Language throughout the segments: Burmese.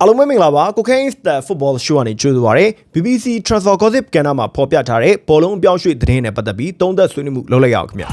အားလုံးပဲမင်္ဂလာပါကိုခိုင်းစတက်ဖုတ်ဘောရှုကနေကြိုဆိုပါရစေ BBC Transfer Gossip ကဏ္ဍမှာဖော်ပြထားတဲ့ဘောလုံးအပြောင်းရွှေ့သတင်းနဲ့ပတ်သက်ပြီးသုံးသက်ဆွေးနွေးမှုလုပ်လိုက်ရအောင်ခင်ဗျာ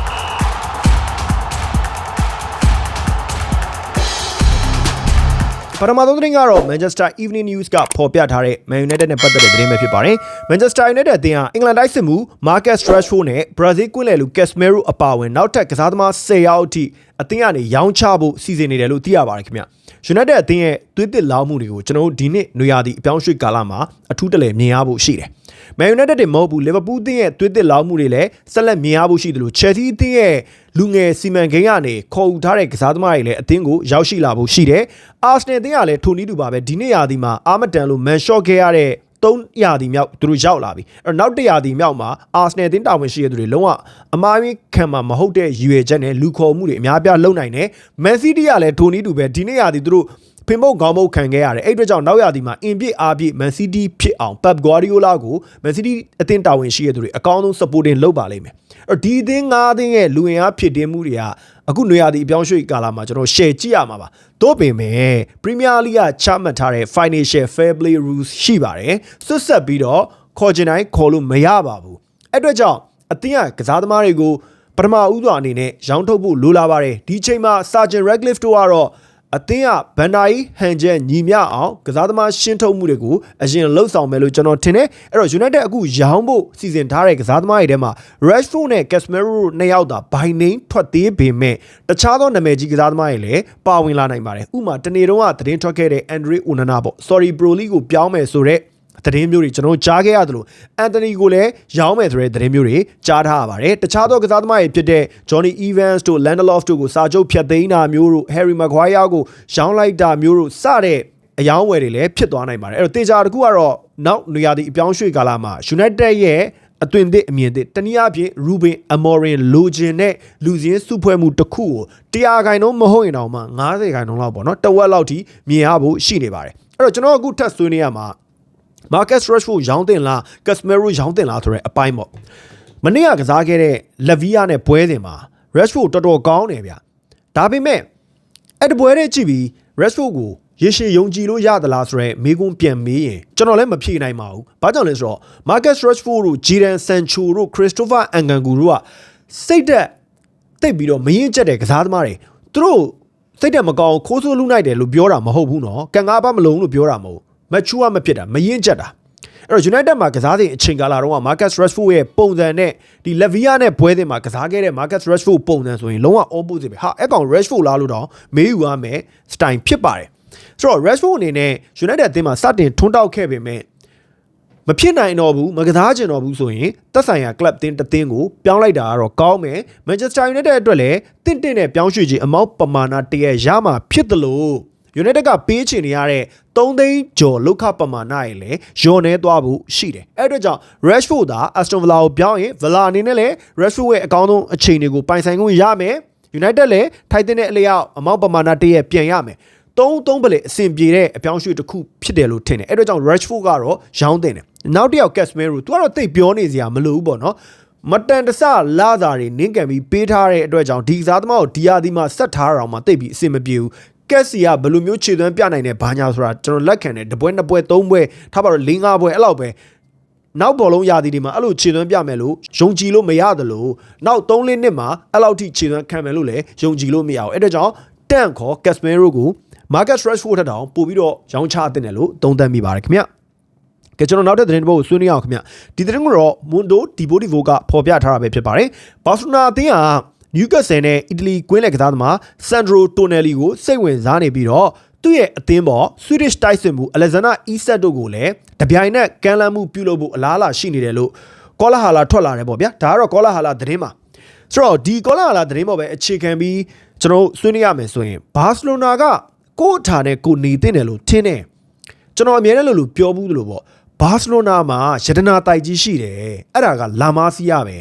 ပထမဆုံးသတင်းကတော့ Manchester Evening News ကဖော်ပြထားတဲ့ Man United နဲ့ပတ်သက်တဲ့သတင်းပဲဖြစ်ပါတယ်။ Manchester United အသင်းဟာအင်္ဂလန်တိုက်စစ်မှု Marcus Rashford နဲ့ Brazil ကွင်းလယ်လူ Casemiro အပါအဝင်နောက်ထပ်ကစားသမား10ယောက်အထိအသင်းကနေရောင်းချဖို့စီစဉ်နေတယ်လို့သိရပါတယ်ခင်ဗျ။ United အသင်းရဲ့သွေးတစ်လောင်းမှုတွေကိုကျွန်တော်တို့ဒီနှစ်နွေရာသီအပြောင်းရွှေ့ကာလမှာအထူးတလဲမြင်ရဖို့ရှိတယ်။ Man United တွေမဟုတ်ဘူး Liverpool အသင်းရဲ့သွေးတစ်လောင်းမှုတွေလည်းဆက်လက်မြင်ရဖို့ရှိတယ်လို့ Chelsea အသင်းရဲ့လူငယ်စီမံကိန်းကနေခေါ်ယူထားတဲ့ကစားသမားတွေလည်းအသင်းကိုရောက်ရှိလာဖို့ရှိတယ်။ Arsenal အသင်းကလည်းထိုနည်းတူပါပဲဒီနှစ်ရာသီမှာအာမတန်လို့မန်ရှော့ခဲ့ရတဲ့ 3ရာသီမြောက်သူတို့ရောက်လာပြီအဲ့တော့နောက်တစ်ရာသီမြောက်မှာအာဆနယ်အသင်းတာဝန်ရှိတဲ့သူတွေလုံးဝအမားကြီးခံမှာမဟုတ်တဲ့ရည်ရွယ်ချက်နဲ့လူခေါ်မှုတွေအများပြားလုပ်နိုင်တယ်မန်စီးတီးကလည်းထိုနည်းတူပဲဒီနေ့ရာသီသူတို့ ဖင်မုတ်ခေါင်းမုတ်ခံခဲ့ရတယ်အဲ့အတွက်ကြောင့်နောက်ရာသီမှာအင်ပြစ်အားပြည့်မန်စီးတီးဖြစ်အောင်ပက်ဂွာဒီယိုလာကိုမန်စီးတီးအသင်းတာဝန်ရှိတဲ့သူတွေအကောင်းဆုံး supporting လုပ်ပါလိမ့်မယ်အဲ့ဒီအသင်း၅အသင်းရဲ့လူဝင်အားဖြစ်တင်းမှုတွေကအခုနွေရာသီအပြောင်းရွှေ့ကာလမှာကျွန်တော် share ကြည့်ရမှာပါတို့ပင်မဲ့ Premier League ကချမှတ်ထားတဲ့ financial fair play rules ရှိပါတယ်ဆွတ်ဆက်ပြီးတော့ခေါ်ချင်တိုင်းခေါ်လို့မရပါဘူးအဲ့အတွက်ကြောင့်အသင်းကကစားသမားတွေကိုပထမဦးစွာအနေနဲ့ရောင်းထုတ်ဖို့လိုလာပါတယ်ဒီချိန်မှာ Sergeant Radcliffe တို့ကတော့ အသင်းကဗန်ဒါယီဟန်ချက်ညီမျှအောင်ကစားသမားရှင်းထုတ်မှုတွေကိုအရင်လှုပ်ဆောင်မယ်လို့ကျွန်တော်ထင်တယ်အဲ့တော့ United အခုရောင်းဖို့စီစဉ်ထားတဲ့ကစားသမားတွေထဲမှာ Rashford နဲ့ Casemiro တို့နှစ်ယောက်သာ by name ထွက်သေးပေမဲ့တခြားသောနာမည်ကြီးကစားသမားတွေလည်းပါဝင်လာနိုင်ပါတယ်ဥပမာတနေ့တုန်းကသတင်းထွက်ခဲ့တဲ့ Andre Onana ပေါ့ Sorry Broly ကိုပြောင်းမယ်ဆိုတော့ သတင်းမျိုးတွေကျွန်တော်ကြားခဲ့ရသလိုအန်တိုနီကိုလည်းရောင်းမယ်ဆိုတဲ့သတင်းမျိုးတွေကြားထားရပါတယ်တခြားသောကစားသမားတွေဖြစ်တဲ့ Johnny Evans တို့ Lindelof တို့ကိုစာချုပ်ဖြတ်သိမ်းတာမျိုးတို့ Harry Maguire ကိုရောင်းလိုက်တာမျိုးတို့စတဲ့အယောင်းဝယ်တွေလည်းဖြစ်သွားနိုင်ပါတယ်အဲ့တော့တေချာတကူကတော့နောက်နေရာဒီအပြောင်းရွှေ့ကာလမှာ United ရဲ့အသွင်သစ်အမြင်သစ်တနည်းအားဖြင့် Ruben Amorim လိုချင်တဲ့လူစင်းစုဖွဲ့မှုတစ်ခုကို100ခိုင်နှုန်းမဟုတ်ရင်တော့မှ90ခိုင်နှုန်းလောက်ပေါ့နော်တဝက်လောက်ထိမြင်ရဖို့ရှိနေပါတယ်အဲ့တော့ကျွန်တော်အခုထပ်ဆွေးနွေးရမှာ Marcus Rashford ရောင်းတင်လား Casemiro ရောင်းတင်လားဆိုတဲ့အပိုင်းပေါ့မနေ့ကကစားခဲ့တဲ့ Lavia နဲ့ပွဲစဉ်မှာ Rashford တော်တော်ကောင်းတယ်ဗျဒါပေမဲ့အဲ့ဒီပွဲတဲ့ကြည့်ပြီး Rashford ကိုရေရှည်ယုံကြည်လို့ရသလားဆိုတော့မိကွန်းပြန်မေးရင်ကျွန်တော်လည်းမဖြေနိုင်ပါဘူး။ဘာကြောင့်လဲဆိုတော့ Marcus Rashford တို့ Jadon Sancho တို့ Christopher Nkunku တို့ကစိတ်သက်တိတ်ပြီးတော့မရင်ကျက်တဲ့ကစားသမားတွေသူတို့စိတ်တက်မကောင်းခိုးဆိုးလူနိုင်တယ်လို့ပြောတာမဟုတ်ဘူးနော်။ကံကားပါမလုံးလို့ပြောတာမဟုတ်ဘူး။ mature မဖြစ်တာမရင်ကျက်တာအဲ့တော့ United မှာကစားတဲ့အချိန်ကာလတုန်းက Marcus Rashford ရဲ့ပုံစံနဲ့ဒီ Lavia နဲ့ပွဲစဉ်မှာကစားခဲ့တဲ့ Marcus Rashford ပုံစံဆိုရင်လုံးဝ opposite ပဲဟာအဲ့ကောင် Rashford လားလို့တော့မေးယူရမယ် style ဖြစ်ပါတယ်ဆိုတော့ Rashford အနေနဲ့ United အသင်းမှာစတင်ထွန်းတောက်ခဲ့ပေမဲ့မဖြစ်နိုင်တော့ဘူးမကစားချင်တော့ဘူးဆိုရင်သက်ဆိုင်ရာ club တင်းတသင်းကိုပြောင်းလိုက်တာကတော့ကောင်းမယ် Manchester United အတွက်လည်းတင့်တင့်နဲ့ပြောင်းရွှေ့ခြင်းအမောက်ပမာဏတရရမှာဖြစ်တယ်လို့ United ကပေးချင်နေရတဲ့3သိန်းကျော်လောက်ခပမာဏရေလည်းယွန်နေသွားဖို့ရှိတယ်အဲ့အတွက်ကြောင့် Rashford သာ Aston Villa ကိုပြောင်းရင် Villa အနေနဲ့လည်း Rashford ရဲ့အကောင်းဆုံးအချိန်တွေကိုပိုင်ဆိုင်ခွင့်ရမယ် United လည်းထိုက်တဲ့အလျောက်အမောက်ပမာဏတရက်ပြန်ရမယ်သုံးသုံးပလေအဆင်ပြေတဲ့အပြောင်းရွှေ့တစ်ခုဖြစ်တယ်လို့ထင်တယ်အဲ့တော့ကြောင့် Rashford ကတော့ရောင်းတင်တယ်နောက်တစ်ယောက် Casemiro သူကတော့တိတ်ပြောနေစရာမလိုဘူးပေါ့နော်မတန်တဆလာစာတွေနင်းကန်ပြီးပေးထားတဲ့အတွက်ကြောင့်ဒီကစားသမားကိုဒီယာဒီမှာဆက်ထားတာမှတိတ်ပြီးအဆင်မပြေဘူး ကက်စီကဘယ်လိုမျိုးခြေသွမ်းပြနိုင်တဲ့ဘာညာဆိုတာကျွန်တော်လက်ခံတယ်တပွဲနှစ်ပွဲသုံးပွဲထားပါတော့၄၅ပွဲအဲ့လောက်ပဲနောက်ဘောလုံးရာသီတွေမှာအဲ့လိုခြေသွမ်းပြမယ်လို့ယုံကြည်လို့မရတယ်လို့နောက်3လနှစ်မှာအဲ့လောက်ထိခြေသွမ်းခံမယ်လို့လည်းယုံကြည်လို့မရဘူးအဲ့ဒါကြောင့်တန့်ခေါ် Casemiro ကို Marcus Rashford ထက်တောင်ပို့ပြီးတော့ရောင်းချတင်တယ်လို့သုံးသပ်မိပါတယ်ခင်ဗျကဲကျွန်တော်နောက်တဲ့သတင်းတစ်ပုဒ်ကိုဆွေးနွေးအောင်ခင်ဗျဒီသတင်းကတော့ Mundo Deportivo ကဖော်ပြထားတာပဲဖြစ်ပါတယ်ဘာစီလိုနာအသင်းက နယူးကက်ဆယ်နဲ့အီတလီကွင်းလက်ကစားသမားဆန်ဒရိုတိုနယ်လီကိုစိတ်ဝင်စားနေပြီးတော့သူ့ရဲ့အသင်းပေါ်ဆွီဒစ်တိုက်စစ်မှုအလက်ဇန်နာအီဆက်တို့ကိုလည်းတပြိုင်နက်ကမ်းလှမ်းမှုပြုလုပ်ဖို့အလားအလာရှိနေတယ်လို့ကောလာဟာလာထွက်လာတယ်ပေါ့ဗျာဒါကတော့ကောလာဟာလာသတင်းမှာဆိုတော့ဒီကောလာဟာလာသတင်းပေါ်ပဲအခြေခံပြီးကျွန်တော်ဆွေးနွေးရမယ်ဆိုရင်ဘာစီလိုနာကကိုယ့်အထာနဲ့ကိုနေတင်တယ်လို့ထင်တယ်ကျွန်တော်အမြဲတမ်းလို့လို့ပြောဘူးလို့ပေါ့ဘာစီလိုနာမှာယတနာတိုက်ကြီးရှိတယ်အဲ့ဒါကလာမာစီယာပဲ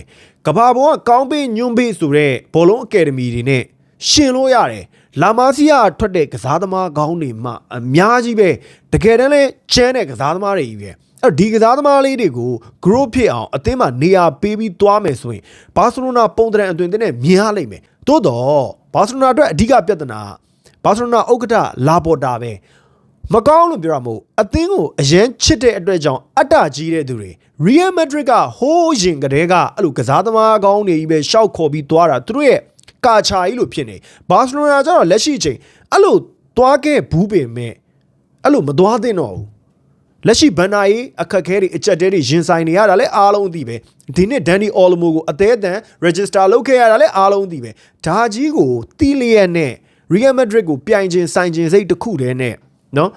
ကဘာပေါ်ကကောင်းပေးညွန့်ပေးဆိုတဲ့ဘောလုံးအကယ်ဒမီတွေနဲ့ရှင်လို့ရတယ်လာမာစီယာထွက်တဲ့ကစားသမားကောင်းတွေမှအများကြီးပဲတကယ်တမ်းလဲချမ်းတဲ့ကစားသမားတွေကြီးပဲအဲ့ဒီကစားသမားလေးတွေကို group ဖြစ်အောင်အသင်းမှာနေရာပေးပြီးသွားမယ်ဆိုရင်ဘာစီလိုနာပုံတရံအသွင်တဲ့နဲ့မြင်ရလိမ့်မယ်သို့တော့ဘာစီလိုနာအတွက်အဓိကပြဿနာဘာစီလိုနာဥက္ကဋ္ဌလာပေါ်တာပဲ မကောင်းလို့ပြောတာမဟုတ်အသင်းကိုအရန်ချစ်တဲ့အတွက်ကြောင့်အတ္တကြီးတဲ့သူတွေ Real Madrid ကဟိုးရင်ကတည်းကအဲ့လိုကစားသမားကောင်းတွေကြီးပဲရှောက်ခေါ်ပြီးသွားတာသူတို့ရဲ့ကာချာကြီးလို့ဖြစ်နေဘာစီလိုနာကျတော့လက်ရှိချိန်အဲ့လိုသွားခဲ့ဘူးပင်မဲ့အဲ့လိုမသွားသင့်တော့ဘူးလက်ရှိဘန်နာရေးအခက်အခဲတွေအကြက်တဲတွေရင်ဆိုင်နေရတာလဲအားလုံးသိပဲဒီနှစ်ဒန်နီအော်လမိုကိုအသေးအတန် register လုပ်ခဲ့ရတာလဲအားလုံးသိပဲဒါကြီးကိုတီလျက်နဲ့ Real Madrid ကိုပြိုင်ခြင်းဆိုင်ခြင်းစိတ်တစ်ခုတည်းနဲ့ နော်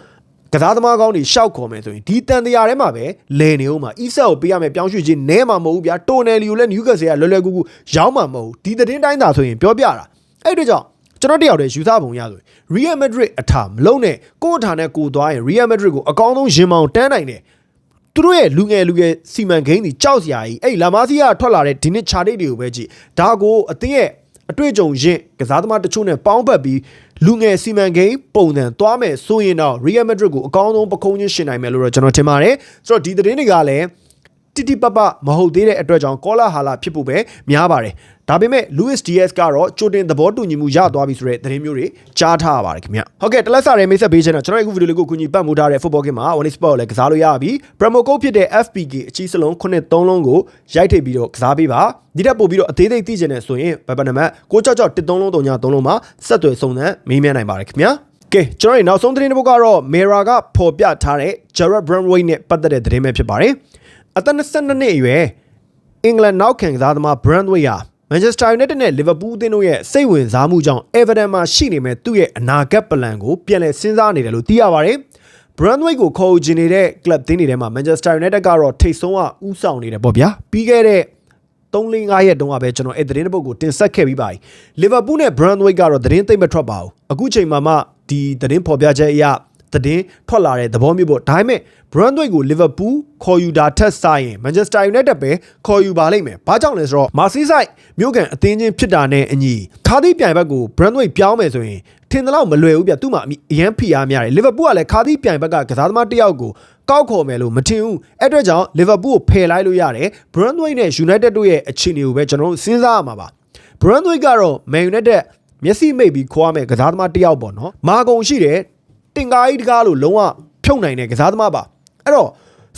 ကစားသမားကောင်းတွေရှောက်ခေါ်မယ်ဆိုရင်ဒီတန်တရားထဲမှာပဲလဲနေဦးမှာအီဆက်ကိုပေးရမယ်ပြောင်းရွှေ့ခြင်းနဲမှာမဟုတ်ဘူးဗျာတိုနယ်လီကိုလည်းနျူကက်ဆယ်ကလွယ်လွယ်ကူကူရောင်းမှာမဟုတ်ဘူးဒီသတင်းတိုင်းသာဆိုရင်ပြောပြတာအဲ့ဒီကြောင့်ကျွန်တော်တယောက်တည်းယူဆပုံရဆိုရင် Real Madrid အထာမလုံးနဲ့ကိုယ့်အထာနဲ့ကိုယ်သွားရင် Real Madrid ကိုအကောင်းဆုံးရင်မောင်တန်းနိုင်တယ်သူတို့ရဲ့လူငယ်လူငယ်စီမံကိန်းတွေကြောက်စရာကြီးအဲ့လာမာစီယာထွက်လာတဲ့ဒီနှစ်ခြာဒိတ်တွေကိုပဲကြည့်ဒါကိုအသင်းရဲ့ အတွေ့အကြုံရင့်ကစားသမားတချို့နဲ့ပေါင်းဖက်ပြီးလူငယ်စီမံကိန်းပုံစံသွားမယ်ဆိုရင်တော့ Real Madrid ကိုအကောင်းဆုံးပခုံးချင်းရှင်နိုင်မယ်လို့တော့ကျွန်တော်ထင်ပါတယ်ဆိုတော့ဒီသတင်းတွေကလည်းတိတိပပမဟုတ်သေးတဲ့အတွက်ကြောင့်ကောလာဟာလာဖြစ်ဖို့ပဲများပါတယ် ဒါပေမဲ့ Luis Diaz ကတော့ကြိုတင်သဘောတူညီမှုရသွားပြီဆိုတဲ့သတင်းမျိုးတွေကြားထားရပါတယ်ခင်ဗျဟုတ်ကဲ့တလက်စာရဲမိတ်ဆက်ပေးချင်တော့ကျွန်တော်အခုဗီဒီယိုလေးကိုကူညီပတ်မှုထားတဲ့ football game မှာ One Sport ကိုလည်းကစားလို့ရပြီ promo code ဖြစ်တဲ့ FPK အကြီးစလုံး93လုံးကိုရိုက်ထည့်ပြီးတော့ကစားပေးပါဒီတက်ပို့ပြီးတော့အသေးသေးသိချင်တယ်ဆိုရင်ဘယ်ပတ်နံပါတ်666 13လုံး3ည3လုံးမှာဆက်သွယ်စုံစမ်းမေးမြန်းနိုင်ပါတယ်ခင်ဗျာကဲကျွန်တော်တို့နောက်ဆုံးသတင်းတစ်ပုဒ်ကတော့ Mera ကပေါ်ပြထားတဲ့ Jared Brandway နဲ့ပတ်သက်တဲ့သတင်းပဲဖြစ်ပါတယ်အသက်22နှစ်အရွယ်အင်္ဂလန်နောက်ခံကစားသမား Brandway ဟာ Manchester United နဲ့ Liverpool အသင်းတို့ရဲ့စိတ်ဝင်စားမှုကြောင့် Everton မှာရှိနေမဲ့သူ့ရဲ့အနာဂတ်ပလန်ကိုပြန်လည်စဉ်းစားနေတယ်လို့သိရပါတယ်။ Brandway ကိုခေါ်ယူနေတဲ့ club တင်းတွေထဲမှာ Manchester United ကတော့ထိတ်ဆုံးကဥဆောင်နေတယ်ပေါ့ဗျာ။ပြီးခဲ့တဲ့3-5ရက်တုန်းကပဲကျွန်တော်အဲ့သတင်းတစ်ပုဒ်ကိုတင်ဆက်ခဲ့ပြီးပါပြီ။ Liverpool နဲ့ Brandway ကတော့သတင်းသိမ့်မထွက်ပါဘူး။အခုချိန်မှာမှဒီသတင်းဖော်ပြချက်အရ သတင်းထွက်လာတဲ့သဘောမျိုးပေါ့ဒါပေမဲ့ Brandway ကို Liverpool ခေါ်ယူတာထက်ဆိုင်ရင် Manchester United ပဲခေါ်ယူပါလိမ့်မယ်။ဘာကြောင့်လဲဆိုတော့ Merseyside မြို့ကန်အသင်းချင်းဖြစ်တာနဲ့အညီခါသီးပြိုင်ဘက်ကို Brandway ပြောင်းမယ်ဆိုရင်ထင်သလောက်မလွယ်ဘူးဗျ။သူ့မှာအရန်ဖိအားများတယ်။ Liverpool ကလည်းခါသီးပြိုင်ဘက်ကကစားသမားတစ်ယောက်ကိုကောက်ခေါ်မယ်လို့မထင်ဘူး။အဲ့အတွက်ကြောင့် Liverpool ကိုဖယ်လိုက်လို့ရတယ်။ Brandway နဲ့ United တို့ရဲ့အခြေအနေကိုပဲကျွန်တော်တို့စဉ်းစားရမှာပါ။ Brandway ကတော့ Man United မျက်စိမိတ်ပြီးခေါ်ရမယ်ကစားသမားတစ်ယောက်ပေါ့နော်။မာကုံရှိတယ် တင်ကားကြီးတကားလို့လုံးဝဖြုတ်နိုင်တဲ့ကစားသမားပါအဲ့တော့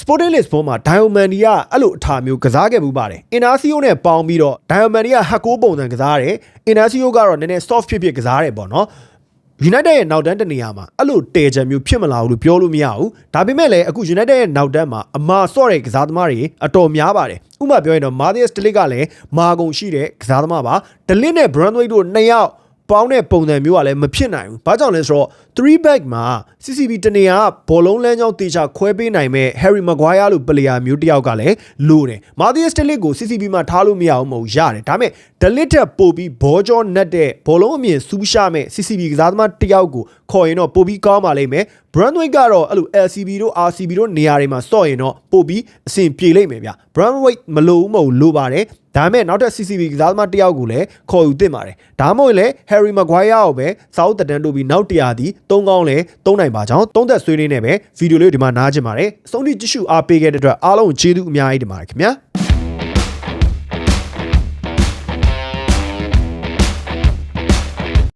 Sporting Lisbon မှာ Diamond ကအဲ့လိုအထာမျိုးကစားခဲ့မှုပါတယ်။ Inacio နဲ့ပေါင်းပြီးတော့ Diamond ကဟက်ကိုပုံစံကစားတယ်။ Inacio ကတော့နည်းနည်း soft ဖြစ်ဖြစ်ကစားတယ်ပေါ့နော်။ United ရဲ့နောက်တန်းတနေရာမှာအဲ့လိုတဲချံမျိုးဖြစ်မလာဘူးလို့ပြောလို့မရဘူး။ဒါပေမဲ့လည်းအခု United ရဲ့နောက်တန်းမှာအမာဆော့တဲ့ကစားသမားတွေအတော်များပါတယ်။ဥပမာပြောရင်တော့ Matthias De Ligt ကလည်းမာကုန်ရှိတဲ့ကစားသမားပါ။ De Ligt နဲ့ Brandway တို့နှစ်ယောက်ပေါင်းတဲ့ပုံစံမျိုးကလည်းမဖြစ်နိုင်ဘူး။ဘာကြောင့်လဲဆိုတော့ 3 back မှာ CCB တနေရာဘောလုံးလမ်းကြောင်းတေချာခွဲပေးနိုင်မဲ့ Harry Maguire လို့ပလေယာမျိုးတစ်ယောက်ကလည်းလိုတယ်။ Matthias De Ligt ကို CCB မှာထားလို့မရအောင်မဟုတ်ရတယ်။ဒါပေမဲ့ De Ligt တက်ပို့ပြီးဘောကြောနက်တဲ့ဘောလုံးအမြင်စူးရှမဲ့ CCB ကစားသမားတစ်ယောက်ကိုခေါ်ရင်တော့ပို့ပြီးကောင်းပါလိမ့်မယ်။ Brandway ကတော့အဲ့လို LCB တို့ RCB တို့နေရာတွေမှာစော့ရင်တော့ပို့ပြီးအဆင်ပြေလိမ့်မယ်ဗျ။ Brandway မလိုဘူးမဟုတ်လိုပါတယ်။ဒါပေမဲ့နောက်ထပ် CCB ကစားသမားတစ်ယောက်ကိုလည်းခေါ်ယူသင့်ပါတယ်။ဒါမှမဟုတ်လည်း Harry Maguire ကိုပဲစောက်တတန်းတို့ပြီးနောက်တရာဒီသုံးကောင်းလဲသုံးနိုင်ပါကြောင်းသုံးသက်ဆွေးနွေးနေပဲဗီဒီယိုလေးကိုဒီမှာနားချင်ပါတယ်။အဆုံးထိကြည့်ရှုအားပေးခဲ့တဲ့အတွက်အားလုံးကျေးဇူးအများကြီးတင်ပါတယ်ခင်ဗျာ။